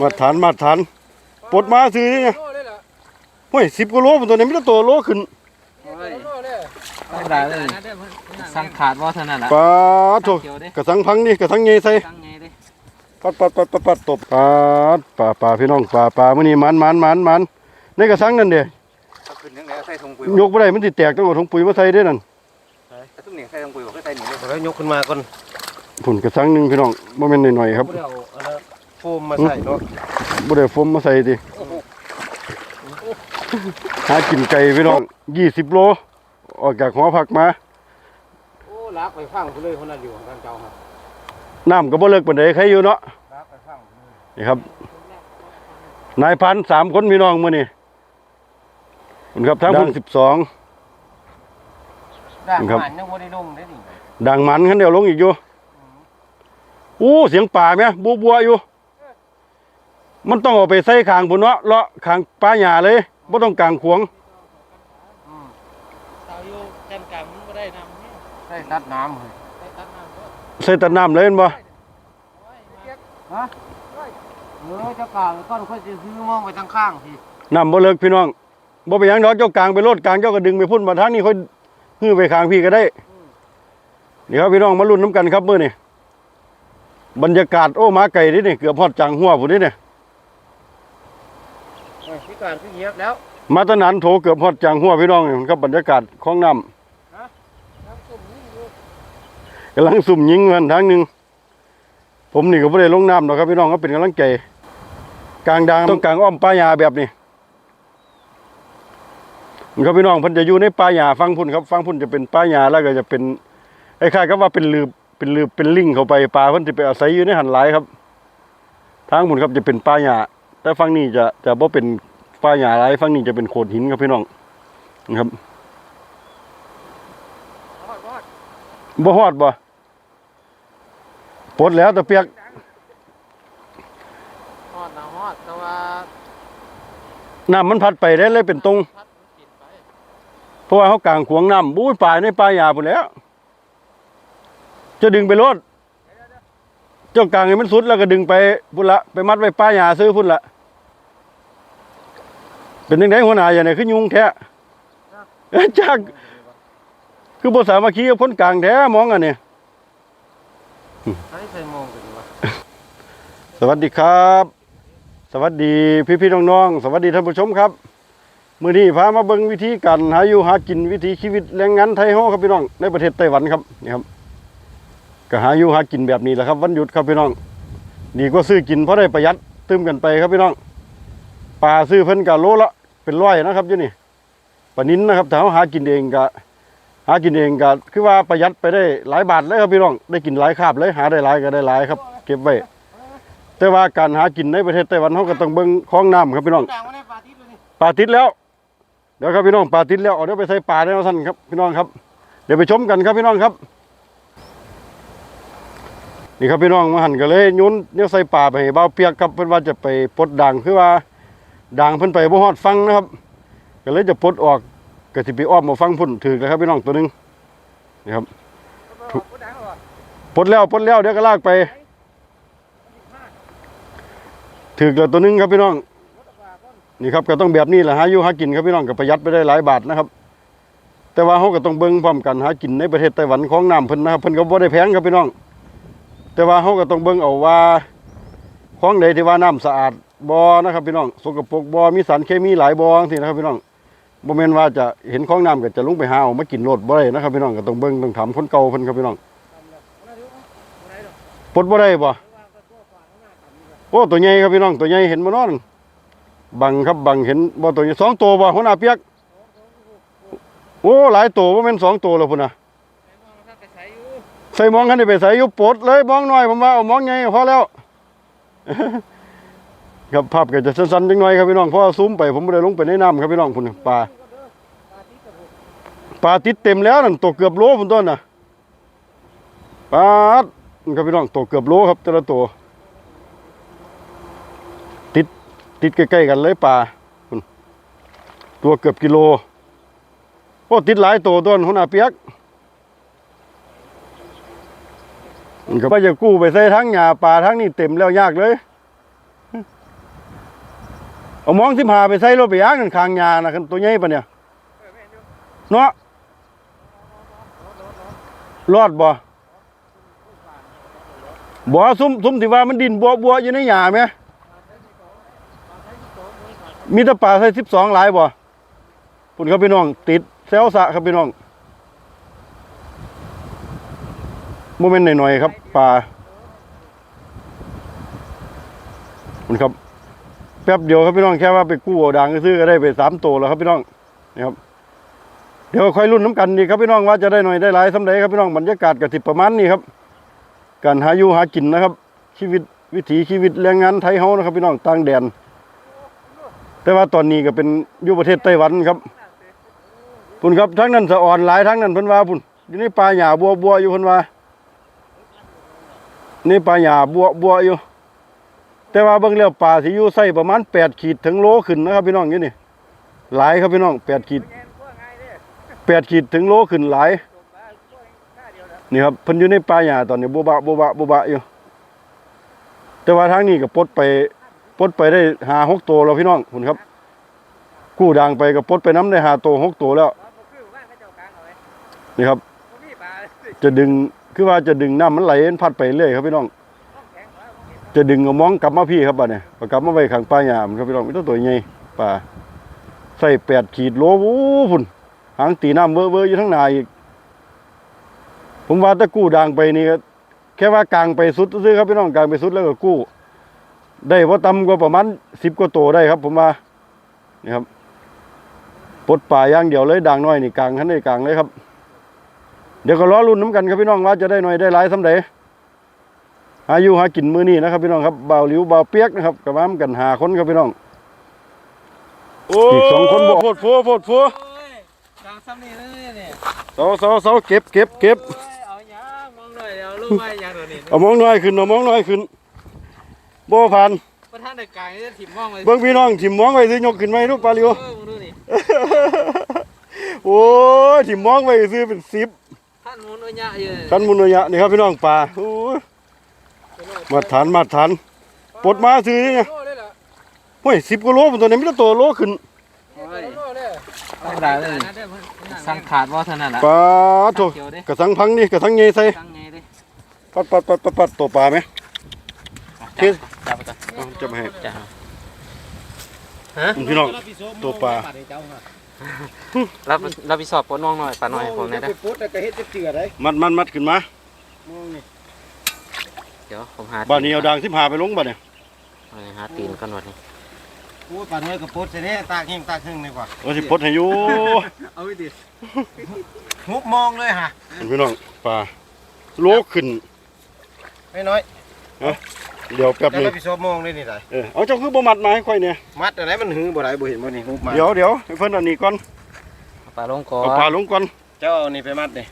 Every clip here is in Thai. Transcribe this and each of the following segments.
มาตรฐานมาตรฐานปลดมาซื้อนี่ไงโลเลยล่ะเฮ้ยสิบกิโลมันตัวนี้ไม่ได้ตัวโลขึ้นโลเลยไม่ได้เลยสังขาดว่าเท่านั้นละปลาโถกระสังพังนี่กระสังใหญ่ใส่สังไงดิปัดปัดปัดปัดปัดตบปลาปลาปลาพี่น้องปลาปลามื้อนี้มันมันมันมันในกระสังนั่นเด้เอาขึ้นยังไงใส่ถุงปุ๋ยยกบ่ได้มันสิแตกต้องเอาถุงปุ๋ยมาใส่เด้นั่นแต่ตุ้มเนี่ยใส่ถุงปุ๋ยบอกให้ใส่หนีเลยแล้วยกขึ้นมาก่อนผุ่นกระสังหนึงพี่น้องบ่แม่นน้อยๆครับ มมาใส่เนาะบ่ได้ฟมมาใส่ดิหากินไก่พี่น้อง20โล ออกจากหอพักมา โอ้ลักไปฟังผู้เลยคนนั้นอยู่ทางเจ้าครับน้ำก็บ่เลิกปานใดใครอยู่เนาะลักไปฟังนี่ครับ นายพันสามคนพี่น้องมื้อนี้คุณครับทั้งผม12ด่างครับหันยังบ่ได้ลงได้ดิดังมันคันเดียวลงอีกอยู่อู้เสียงป่าไหมบัวบัวๆอยู่ มันต้องเอาไปใส่คางพุ่นเนาะเลาะคางป่าหญ้าเลยบ่ต้องกลางขวงเตาอยู่แกันกลางมันก็ได้นำเนี่ยได้ตัดน้ำเลยได้ตัดน้ำก็ใส่แตัน้ำเลยเห็นบ่ฮะเออเจ้ากลางก้อนค่อยจะซื้อมองไปทางข้างพี่น้ำบ่เลิกพี่น้องบ่ไปนหยังดอกเจ้ากลางไปโลดกลางเจ้าก็ดึงไปพุ่นมาทางนี้ค่อยฮื้อไปคางพี่ก็ได้นี่ครับพี่น้องมาลุ้นน้ำกันครับมื้อนี้บรรยากาศโอ้หมาไก่นี่นี่เกือบฮอดจังหัวพุ่นนี่นี่โอ้ย พี่การพี่เงียบแล้ว มาตะนันโถเกือบฮอดจังหัวพี่น้องนี่ครับบรรยากาศของน้ำกำลังสุ่มยิงกันทางหนึงผมนี่ก็บ่ได้ลงน้ำหรอกครับพี่น้องก็เป็นกำลังใจกลางดางต้องกลางอ้อมป่าหญ้าแบบนี้นี่ครับพี่น้องเพิ่นจะอยู่ในป่าหญ้าฟังพุ่นครับฟังพุ่นจะเป็นป่าหญ้าแล้วก็จะเป็นคล้ายๆกับว่าเป็นลืบเป็นลืบเป็นลิงเข้าไปปลาเพิ่นจะไปอาศัยอยู่ในหันหลายครับ ทางพุ่นครับจะเป็นป่าหญ้า แต่ฝั่งนี้จะจะบ่เป็นป่าหญ้าหลายฝั่งนี้จะเป็นโขดหินครับพี่น้องนะครับบ่ฮอดบ่ปลดแล้วแต่เปียกฮอดนะฮอดแต่ว่าน้ำมันพัดไปได้เลยเป็นตรงเพราะว่าเขากลางขวางน้ำบู้ยป่าในป่าหญ้าพุ่นแล้ว จะดึงไปรถเจ้ากลางให้มันสุดแล้วก็ดึงไปพุ่นละไปมัดไว้ป่าหญ้าซื้อพุ่นละ เป็นยังไงหัวหน้าอย่างไหนคือยุงแท้เอ้ยจักคือภาษามาคีกับคนกลางแท้มองอันนี้ใช้ใส่มองกันวะสวัสดีครับ สวัสดีพี่พี่ๆน้องๆสวัสดีท่านผู้ชมครับมื้อนี้พามาเบิ่งวิธีการหาอยู่หากินวิถีชีวิตแรงงานไทยเฮาครับพี่น้องในประเทศไต้หวันครับนี่ครับก็หาอยู่หากินแบบนี้แหละครับ วันหยุดครับพี่น้องดีกว่าซื้อกินเพราะได้ประหยัดตื้มกันไปครับพี่น้อง ปลาซื้อเพิ่นก็โลละเป็นร้อยนะครับอยู่นี่ปลานิ้นนะครับถ้าเฮาหากินเองก็หากินเองก็คือว่าประหยัดไปได้หลายบาทเลยครับพี่น้องได้กินหลายคาบเลยหาได้หลายก็ได้หลายครับ เก็บไว้แต่ว่าการหากินในประเทศไต้หวันเขาก็ต้องเบิ่งคลองน้ำครับพี่น้องปลาติดแล้วเดี๋ยวครับพี่น้องปลาติดแล้วเอาเดี๋ยวไปใส่ปลาได้แล้วท่านครับพี่น้องครับ เดี๋ยวไปชมกันครับพี่น้องครับ นี่ครับพี่น้องมาหันก็เลยโยนเนี่ยใส่ปลาไปให้เบาเปียกครับเพิ่นว่าจะไปปลดด่างคือว่า ด่างเพิ่นไปบ่ฮอดฟังนะครับก็เลยจะปลดออกก็สิไปอ้อมมาฟังพุ่นถือแล้วครับพี่น้องตัวหนึงนี่ครับปลดแล้วปลดแล้วเดี๋ยวก็ลากไปถือแล้วตัวหนึงครับพี่น้องนี่ครับก็ต้องแบบนี้แหละหาอยู่หากินครับพี่น้องก็ประหยัดไปได้หลายบาทนะครับ แต่ว่าเขาก็ต้องเบิ่งพร้อมกันหากินในประเทศไต้หวันของน้ำเพิ่นนะครับเพิ่นก็บ่ได้แพงครับพี่น้อง แต่ว่าเขาก็ต้องเบิ่งเอาว่าของใดที่ว่าน้ำสะอาด บ่นะครับพี่น้องสกปรกบ่มีสารเคมีหลายบ่จังซี่นะครับพี่น้องบ่แม่นว่าจะเห็นของน้ำก็จะลงไปหาเอามากินโลดบ่ได้นะครับพี่น้องก็ต้องเบิ่งต้องถามคนเก่าเพิ่นครับพี่น้องปลดบ่ได้บ่โอ้ตัวใหญ่ครับพี่น้องตัวใหญ่เห็นบ่นาะนั่นบังครับบังเห็นบ่ตัวนี้สองตัวบ่หัวหน้าเปียกโอ้หลายตัวบ่แม่นสองตัวแล้วพุ่นน่ะใส่มองกันได้ไปใส่อยู่ปลดเลยมองน้อยผมว่าเอามองใหญ่พอแล้ว ครับภาพก็จะสั้นๆจังหน่อยครับพี่น้องเพราะว่าซูมไปผมบ่ได้ลงไปในน้ำครับพี่น้องพุ่นน่ะปลาปลาติดเต็มแล้วนั่นตัวเกือบโลพุ่นต้นน่ะปลาครับพี่น้องตัวเกือบโลครับแต่ละตัวติดติดใกล้ๆกันเลยปลาตัวเกือบกิโลโอ้ติดหลายตัวต้นหัวหน้าเปียกก็จะกู้ไปใส่ทั้งหญ้าป่าทั้งนี่เต็มแล้วยากเลย เอามองสิบหาไปใส่รถไปย่างนั่นคางยานะคันตัวใหญ่ปะเนี่ยเนาะรอดบ่บ่ซุ่มซุ่มที่ว่ามันดินบัวบัวอยู่ในหญ้าไหมมีตะป่าใส่สิบสองหลายบ่ปุ่นครับพี่น้อง ติดแซวสะครับพี่น้องโมเมนต์หน่อยๆครับป่าปุ่นครับ แป๊บเดียวครับพี่น้องแค่ว่าไปกู้เอาดังซื้อก็ได้ไปสามตัวแล้วครับพี่น้องนี่ครับเดี๋ยวค่อยรุ่นน้ำกันดีครับพี่น้องว่าจะได้หน่อยได้หลายสำเร็จครับพี่น้องบรรยากาศกับติประมาณนี้ครับ การหาอยู่หากินนะครับ ชีวิตวิถีชีวิตแรงงานไทยเฮานะครับ พี่น้องต่างแดน แต่ว่าตอนนี้ก็เป็นอยู่ประเทศไต้หวันครับพุ่นครับทั้งนั้นสะอ่อนหลายทั้งนั้นพิ่นว่าพุ่นอยู่ในป่าหญ้าบัวบัวอยู่พิ่นว่านี่ป่าหญ้าบัวบัวอยู่ แต่ว่าเบิ่งแล้วป่าสิอยู่ไส้ประมาณ8ขีดถึงโลขึ้นนะครับพี่น้องอยู่นี่หลายครับพี่น้อง8ขีด8ขีดถึงโลขึ้นหลายนี่ครับเพิ่นอยู่ในป่าหญ้าตอนนี้บ่บะบ่บะบ่บะอยู่แต่ว่าทางนี้ก็ปลดไปปลดไปได้หาหกตัวแล้วพี่น้องคุณครับ กู้ด่างไปก็ปลดไปน้ำได้หาตัวหกตัวแล้วนี่ครับ จะดึงคือว่าจะดึงน้ำมันไหลพัดไปเรื่อยครับพี่น้อง จะดึงเอามองกลับมาพี่ครับบัดเนี่ยกลับมาไว้ข้างป่าหญ้ามครับพี่น้องมีตัวตัวใหญ่ป่าใส่แปดขีดโลโอ้พุ่นหางตีน้ำเวอร์เวอร์อยู่ทั้งนาอีก ผมว่าถ้ากู้ด่างไปนี่ก็แค่ว่ากลางไปสุดซื้อครับพี่น้องกลางไปสุดแล้วก็กู้ ได้พอต่ำกว่าประมาณสิบกว่าตัวได้ครับ ผมว่านี่ครับปดป่าย่างเดียวเลยด่างน้อยนี่กลางขันได้กลางเลยครับ เดี๋ยวก็รอรุ่นน้ำกันครับพี่น้องว่าจะได้หน่อยได้หลายสำเร็จ หาอยู่หากินมื้อนี้นะครับพี่น้องครับบ่าวหลิวบ่าวเปียกนะครับกับมากันหาคนครับพี่น้องอีกสองคนบอกโฟดฟัวโฟดฟัวโอ้ยกลางซ้ำนี่เลยเนี่ยเสาเสาเสาเก็บเก็บเก็บโอ้ยเอาหยังมองหน่อยเดี๋ยวลูกไม้ยังเดี๋ยวนี้เอามองน้อยขึ้นเอามองน้อยขึ้นบ่ผ่านประธานในกลางนี่ถิ่มมองไปเบิ่งพี่น้องถิ่มมองไว้สิยกขึ้นไหมลูกปลาเลียวเออมึงดูนี่โอ้ยถิ่มมองไว้ซื้อเป็นสิบท่านมุนอุญะอยู่เลยคันมุนยะนี่ครับพี่น้องปลาโอ้ย มาฐานมาฐานปลดมาซื้อนี่ไงโลเลยเหรอโอ้ยสิบกว่าโลผมตัวนี้ไม่ได้ตัวโลขึ้นโอ้ยต้องได้เลยสั่งขาดว่าเท่านั้นละปลาโถกระสังพังนี่กระสังเงยใส่สั่งไงดิปัดปัดปัดปัดปัดตัวปลาไหมเทสจับไปก่อนเอาจะมาให้จับพี่น้องตัวปลารับรับผิดชอบปนน้องหน่อยป่าหน่อยผมเนี่ยนะปุ๊ดแต่ก็เฮ็ดจะเจือได้มัดมัดมัดขึ้นมา เดี๋ยวผมหาบ้านนี้เอาดังสิบหาไปลงบ้านเนี่ยเอาหาตีนก่อนวันนี้โอ้ป่านน้อยก็ปุ๊ดใส่เนี่ยตากหิ้งตากหึ่งดีกว่าว่าสิปลดให้อยู่เอาไว้ดิฮุบมองเลยฮะพี่น้องปลาโลขึ้นไม่น้อยเดี๋ยวแป๊บแต่หนึงเราพี่โซมองเลยนี่ได้เออเอาเจ้าคือบ่มัดมาให้ค่อยเนี่ยมัดอะไรมันหือบ่ได้บ่เห็นบ่นี่ฮุบมาเดี๋ยวเดี๋ยวให้เพิ่นอันนี้ก่อนเอาปลาลงก่อเอาปลานลงก่อนเจ้าเอานี่ไปมัดนี่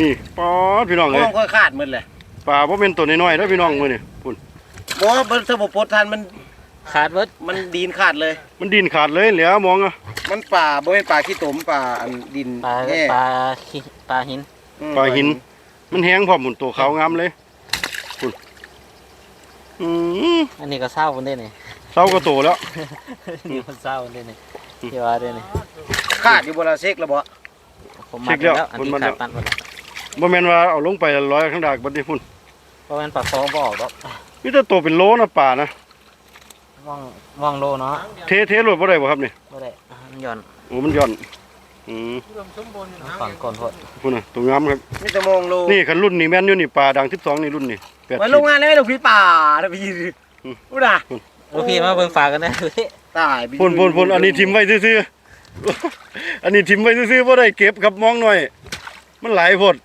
นี่ปอดพี่น้องมเลอยงค่อยขาดหมดเลย ปลาบ่เป็นตัวน้อยๆเด้อพี่น้องมื้อนี่พุ่นบ่เบิ่งถ้าบ่ปลดทันมันขาดเบิดมันดินขาดเลย มันดินขาดเลยเหลือมองอะมันป่าบ่เป็นป่าขี้ตมป่าอันดินปลาแย่ปลาขี้ปลาหินอืมปลาหิน มันแห้งพร้อมหมุนตัวขาวงามเลยพุ่นอืมอันนี้ก็เศร้าคนได้นี่เศร้าก็โตแล้ว นี่มันเศร้าคนได้นี่ที่ว่าได้นี่ขาดอยู่บ่ละเซกแล้วบ่ผมมัดไว้แล้วอันที่ขาดตัดหมดแล้วบ่แม่นว่าเอาลงไปแล้วลอยข้างดากบัดนี้พุ่น เพราะมันปลาคองบออกดอกมีแต่ตัวเป็นโลนะป่านะว่องว่องโลเนาะเทเทรถบ่ได้บ่ครับนี่ไม่ได้อะมันหย่อนโอ้มันย่อนอืมฝั่งก่อนโทษพุ่นน่ะตัวงามครับมีแต่มองโลนี่คันรุ่นนี่แม่นอยู่นี่ป่าดัง12นี่รุ่นนี่แปดมาขีโรดงงานเลยลูกพี่ป่านะพี่อืมอู้น่ะลูกพี่มาเบิ่งฝากกันนะดูสิตายพี่พุ่นพุ่นพุ่นอันนี้ทิมไว้ซื่อๆอันนี้ทิมไว้ซื่อๆบ่ได้เก็บครับมองหน่อย มันหลายโพด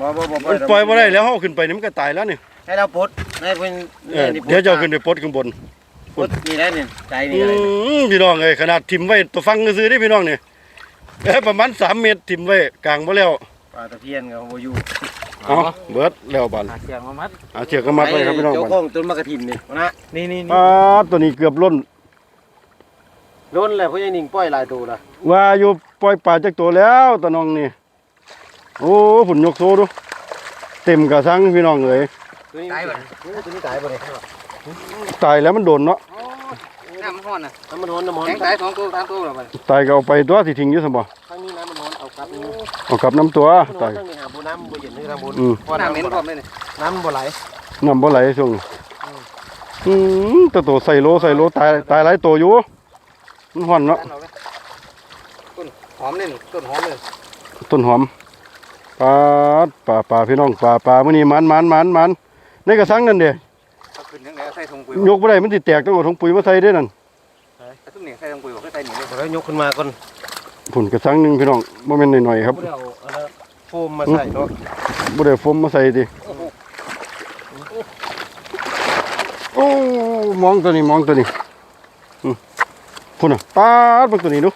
บ่บ่บ่มันปล่อยบ่ได้แล้วเฮาขึ้นไปนี่มันก็ตายแล้วนี่ให้เราปลดให้เพิ่นเออเดี๋ยวจะเอาขึ้นไปปลดข้างบนปลดนี่ได้นี่ใจอืนี่ได้มพี่น้องเอ้ยขนาดทิมไว้ตัวฟังซื่อๆเด้พี่น้องนี่เอ้ยประมาณ3เมตรทิมไว้กลางบ่แล้วปลาตะเพียนก็บ่อยู่เอาเบิดแล้วบานหาเสียงมามัดเอาเชือกก็มัดไว้ครับพี่น้องเจ้าบานของต้นมะกระถินนี่นะนี่นี่ปลาตัวนี้เกือบล้นโดนแล้วพ่อใหญ่นิ่งปล่อยหลายตัวละว่าอยู่ปล่อยปลาจากตัวแล้วตะน้องนี่ โอ้ผุนยกโซดู เต็มกระสังพี่น้องเอ้ยตัวนี้ตายบ่ตัวนี้ตายบ่นี่ตายแล้วมันโดนเนาะน้ำมันห้อนนะน้ำมันร้อนน้ำมันแข็งตายสองตัวสามตัวแล้วมันตายก็เอาไปตัวสิทิ้งอยู่ซั่นบ่ข้างนี้น้ำมันร้อนเอากลับนี่เอากลับน้ำตัวน้ำตายข้างนี้หาบุน้ำบุเย็นนี่น้ำบุอืมเพราะน้ำเหม็นพร้อน้ำมเลยนี่น้ำบ่ไหลน้ำบ่ไหลช่วงนี้อืมแตัวโตใส่โลใส่โลตายตายหลายตัวอยู่มันฮ้อนเนาะด้านออกเลยต้นหอมเลยนี่ต้นหอมเลยต้นหอม ปลาดปลาปลาพี่น้องปลาปลามื้อนี้มันมันมันมันในกระสังนั่นเด้เอาขึ้นยังไงเอาใส่ถุงปุ๋ยยกบ่ได้มันสิแตกต้องเอาถุงปุ๋ยมาใส่เด้นั่นเอาตุ้มเหนียงใส่ถุงปุ๋ยบอกก็ใส่หนีเลยแล้วยกขึ้นมาก่อนผุ่นกระสังหนึงพี่น้องบ่แม่นน้อยๆครับบ่ได้เอาอันนั้นโฟมมาใส่เนาะบ่ได้ฟมมาใส่ติโอ้มองตัวนี้มองตัวนี้อืมพุ่นน่ะปลาดเบิ่งตัวนี้ดู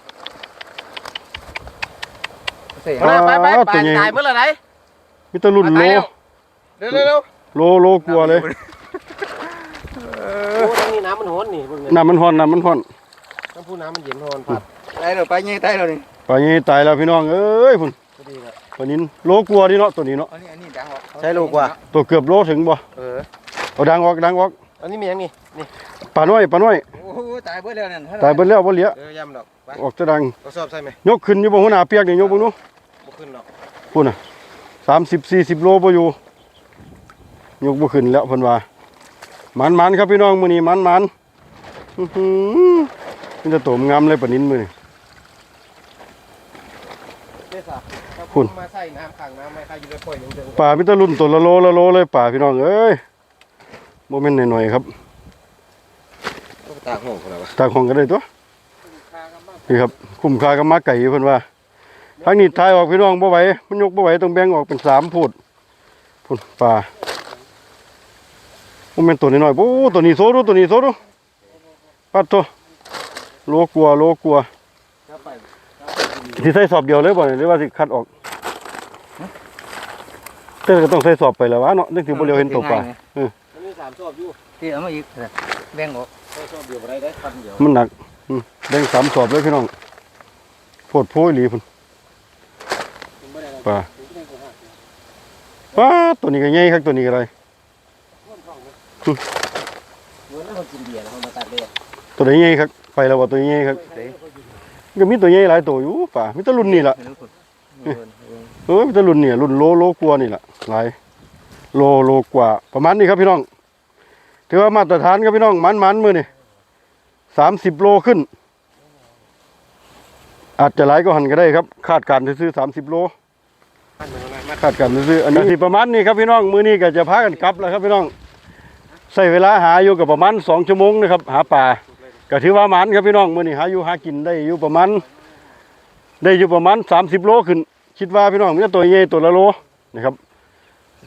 ใส่ปลาไปไปไปตัวใหญ่ ตายเมื่อไหร่มีแตะรุ่นโล เร็วเร็วเร็วโลโลกลัวเลยโอ้ตรงนี้น้ำมันร้อนนี่เบิ่งเลยน้ำมันฮ้อนน้ำมันฮ้อนน้ำผู้น้ำมันเย็นร้อนผัดตายแล้วไปยังตายแล้วนี่ปลานี้ตายแล้วพี่น้องเอ้ยพุ่นพอดีละปลานินโลกลัวดิเนาะตัวนี้เนาะอันนี้อันนี้ดังออกใช้ลูกว่ะตัวเกือบโลถึงบ่เออเอาดังออกดังออกอันนี้มียังนี่นี่ปลาน้อยปลาน้อยโอ้โหตายเบิดแล้วนั่นตายเบิดแล้วบ่เหลือเออยำดอกไปออกจะดังกระสอบใส่ไหมยกขึ้นอยู่บ่หัวหน้าเปียกนี่ยกบ่หนูบ่ ขึ้นดอกพุ่นน่ะ30 40โลบ่อยู่ยกบ่ขึ้นแล้วเพิ่นว่ามันๆครับพี่น้องมื้อนี้มันๆอื้อหือมันจะโตมงามเลยปลานินมื้อนี้เด้อสับคุณมาใส่น้ำขังน้ำไม่ใครอยู่ไปปล่อยลงเดินปลามีแตะรุ่นตัวละโลละโลเลยปลาพี่น้องเอ้ยบ่แม่นน้อยๆครับตากหัวคนละวะตากห้องก็ได้ตัวนี่ครับคุ้มค่ากับมาไก่เพิ่นว่า ทางนี้ทายออกพี่น้องบ่ไหวมันยกบ่ไหวต้องแบ่งออกเป็นสามพูดพุ่นปลาบ่แม่นตัวน้อยๆโอ้ตัวนี้โซดูตัวนี้โซดูปัดตัวโลกลัวโลกลัวสิใส่สอบเดียวเลยบ่หรือว่าสิคัดออกแต่ก็ต้องใส่สอบไปแล้ววะเนาะนึกถึงบ่เลียวเห็นตัวปลามันมีสามชอบอยู่ที่เอามาอีกแบ่งออกใส่ชอบเดียวบ่ได้ได้คันเดียวมันหนักอืมแบ่งสามสอบเลยพี่น้องโพดโพยหลีพุ่น ปลาปลาตัวนี้ก็ใหญ่ครับตัวนี้ก็ได้เหมือนเรากินเบียร์แล้วเขามาตัดเลยตัวนี้ใหญ่ครับไปแล้วว่าตัวนี้ใหญ่ครับก็มีตัวใหญ่หลายตัวอยู่ปลามีแตะรุ่นนี่ล่ะเออมีแตะรุ่นนี่รุ่นโลโลกว่านี่ล่ะหลายโลโลกว่า ประมาณนี้ครับพี่น้อง ถือว่ามาตรฐานครับพี่น้องมันมันๆมือนี่สามสิบโลขึ้น อาจจะหลายก็หันก็ได้ครับ คาดการณ์ซื้อสามสิบโล คาดการณ์ซื้ออันนี้สิประมาณนี้ครับพี่น้องมื้อนี้ก็จะพากันกลับแล้วครับพี่น้องใช้เวลาหาอยู่กับประมาณสองชั่วโมงนะครับหาปลาก็ถือว่าหมันครับพี่น้องมื้อนี้หาอยู่หากินได้อยู่ประมาณได้อยู่ประมาณสามสิบโลขึ้น คิดว่าพี่น้องมันจะตัวใหญ่ตัวละโลนะครับ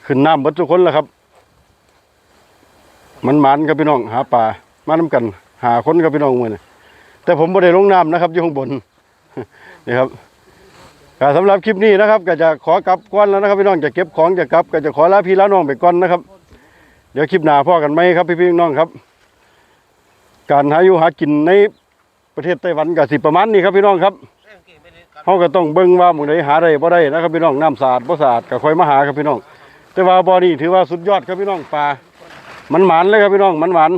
ขึ้นน้ำเบิดทุกคนแล้วครับ มันหมันครับพี่น้องหาปลามานํกัน หาคนครับพี่น้องมื้อนี้แต่ผมบ่ได้ลงน้ำนะครับอยู่ข้างบนนี่ครับ ก็สำหรับคลิปนี้นะครับ ก็จะขอกลับก่อนแล้วนะครับพี่น้องจะเก็บของจะกลับ ก็จะขอลาพี่ลาน้องไปก่อนนะครับ เดี๋ยวคลิปหน้าพ่อกันไหมครับพี่พี่น้องครับ การหาอยู่หากินในประเทศไต้หวันก็สิประมาณนี้ครับพี่น้องครับเขาก็ต้องเบิ่งว่าหมู่ใดหาได้บ่ได้นะครับพี่น้องน้ำสะอาดบ่สะอาดก็คอยมาหาครับพี่น้อง แต่ว่าบ่อนี้ถือว่าสุดยอดครับพี่น้องปลามันหมานเลยครับพี่น้องมันหมาน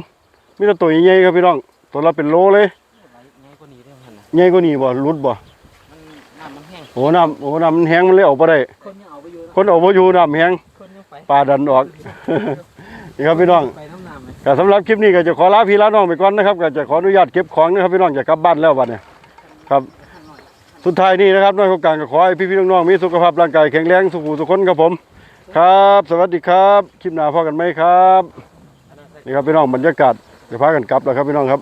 มีแต่ตัวใหญ่ๆครับพี่น้องตัวละเป็นโลเลยง่ายกว่านี้ได้มั้งนะใหญ่กว่านี้บ่รุดบ่ มันน้ำมันแห้ง โอ้น้ำโอ้น้ำมันแห้งมันเลยออกบ่ได้ คนยังเอาไปอยู่คนออกมาอยู่น้ำแห้งคนยังไปปลาดันออก นี่ครับพี่น้องไปน้ำน้ำไหมก็สำหรับคลิปนี้ก็จะขอลาพี่ลาน้องไปก่อนนะครับก็จะขออนุญาตเก็บของนะครับพี่น้องจะกลับบ้านแล้ววันนี้ครับ สุดท้ายนี้นะครับน้อยโครงการก็ขอให้พี่พี่ๆน้องๆมีสุขภาพร่างกายแข็งแรงสุขุสุขคนครับผม ครับ สวัสดีครับคลิปหน้าพอกันไหมครับนี่ครับพี่น้องบรรยากาศจะพากันกลับแล้วครับพี่น้องครับ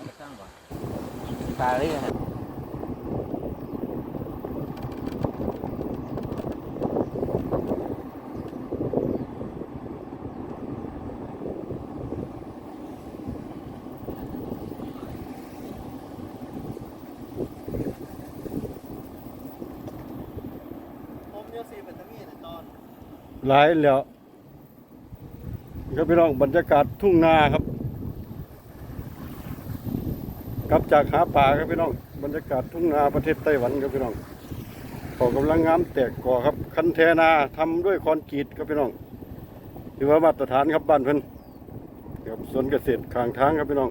ปลาเลยค หลายแล้วนี่ครับพี่น้องบรรยากาศทุ่งนาครับกลับจากหาป่าครับพี่น้องบรรยากาศทุ่งนาประเทศไต้หวันครับพี่น้องขอกำลังงามแตกก่อครับ คันแทนาทำด้วยคอนกรีตครับพี่น้องถือว่ามาตรฐานครับบ้านเพิ่นครับสวนเกษตรข้างทางครับพี่น้อง